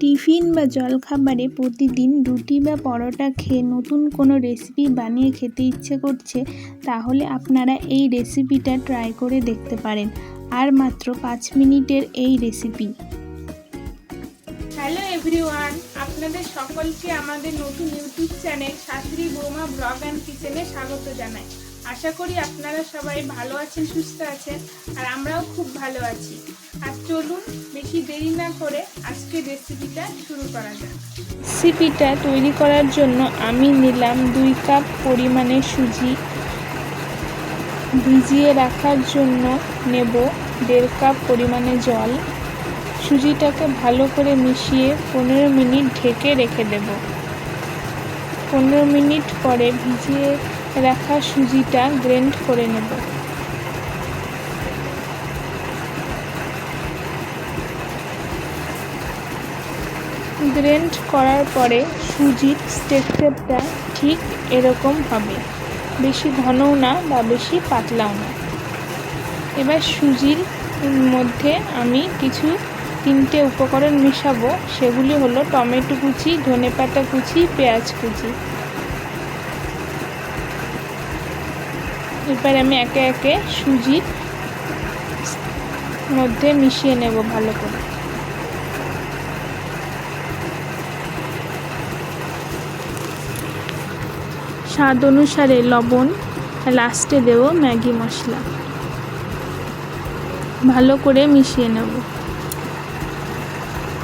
Tiffin বা জলখাবারে প্রতিদিন রুটি বা পরোটা খেয়ে নতুন কোনো রেসিপি বানিয়ে খেতে ইচ্ছে করছে, তাহলে আপনারা এই রেসিপিটা ট্রাই করে দেখতে পারেন। আর মাত্র পাঁচ মিনিটের এই রেসিপি হ্যালো এভরিওয়ান আপনাদের সকলকে আমাদের নতুন ইউটিউব চ্যানেল শাশুড়ি বৌমা ব্লগ অ্যান্ড কিচেনে স্বাগত জানাই। আশা করি আপনারা সবাই ভালো আছেন, সুস্থ আছেন, আর আমরাও খুব ভালো আছি। আর চলুন বেশি দেরি না করে আজকে রেসিপিটা শুরু করা যাক। রেসিপিটা তৈরি করার জন্য আমি নিলাম দুই কাপ পরিমাণে সুজি। ভিজিয়ে রাখার জন্য নেব দেড় কাপ পরিমাণে জল। সুজিটাকে ভালো করে মিশিয়ে পনেরো মিনিট ঢেকে রেখে দেব। পনেরো মিনিট পরে ভিজিয়ে রাখা সুজিটা গ্রেন্ড করে নেব। গ্রেন্ড করার পরে সুজির টেক্সচারটা ঠিক এরকম হবে। বেশি ঘনও না বা বেশি পাতলাও না। এবার সুজির মধ্যে আমি কিছু তিনটে উপকরণ মেশাবো। সেগুলি হলো টমেটো কুচি ধনেপাতা কুচি, পেঁয়াজ কুচি। এবার আমি একে একে সুজির মধ্যে মিশিয়ে নেব ভালো করে। স্বাদ অনুসারে লবণ, লাস্টে দেব ম্যাগি মশলা। ভালো করে মিশিয়ে নেব।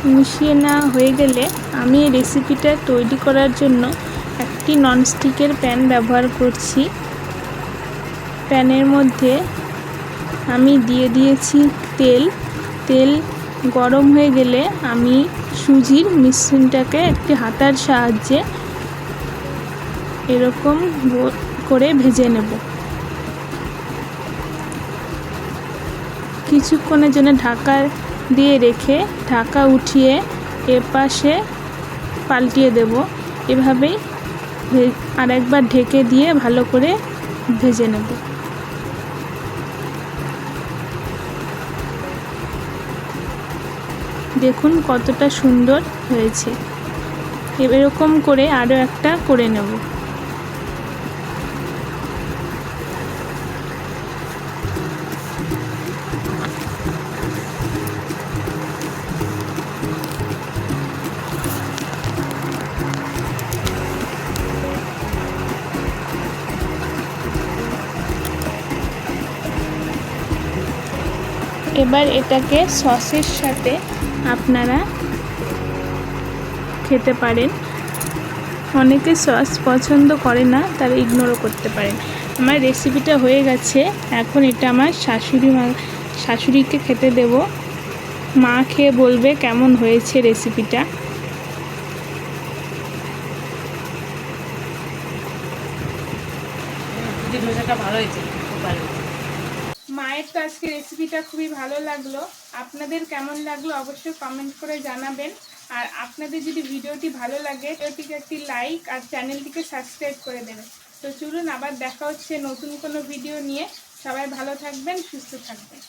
মিশিয়ে না হয়ে গেলে আমি এই রেসিপিটা তৈরি করার জন্য একটি ননস্টিকের প্যান ব্যবহার করছি। প্যানের মধ্যে আমি দিয়ে দিয়েছি তেল। তেল গরম হয়ে গেলে আমি সুজির মিশ্রণটাকে একটি হাতার সাহায্যে এরকম করে ভেজে নেব। কিছুক্ষণের জন্য ঢাকা দিয়ে রেখে ঢাকা উঠিয়ে এপাশে পাল্টিয়ে দেব। এভাবেই আরেকবার ঢেকে দিয়ে ভালো করে ভেজে নেব। দেখুন কতটা সুন্দর হয়েছে। এরকম করে আরও একটা করে নেব। এবার এটাকে সসের সাথে আপনারা খেতে পারেন। অনেকে সস পছন্দ করে না, তারা ইগনোরও করতে পারেন। আমার রেসিপিটা হয়ে গেছে। এখন এটা আমার শাশুড়ি মা, শাশুড়িকে খেতে দেব। মা খেয়ে বলবে কেমন হয়েছে রেসিপিটা ভালো হয়েছে, খুব ভালো মায়ের তো আজকে রেসিপিটা খুবই ভালো লাগল। আপনাদের কেমন লাগল অবশ্যই কমেন্ট করে জানাবেন। আর আপনাদের যদি ভিডিওটি ভালো লাগে, ভিডিওটিকে একটি লাইক আর চ্যানেলটিকে সাবস্ক্রাইব করে দেবেন। তো চলুন আবার দেখা হচ্ছে নতুন কোনো ভিডিও নিয়ে। সবাই ভালো থাকবেন, সুস্থ থাকবেন।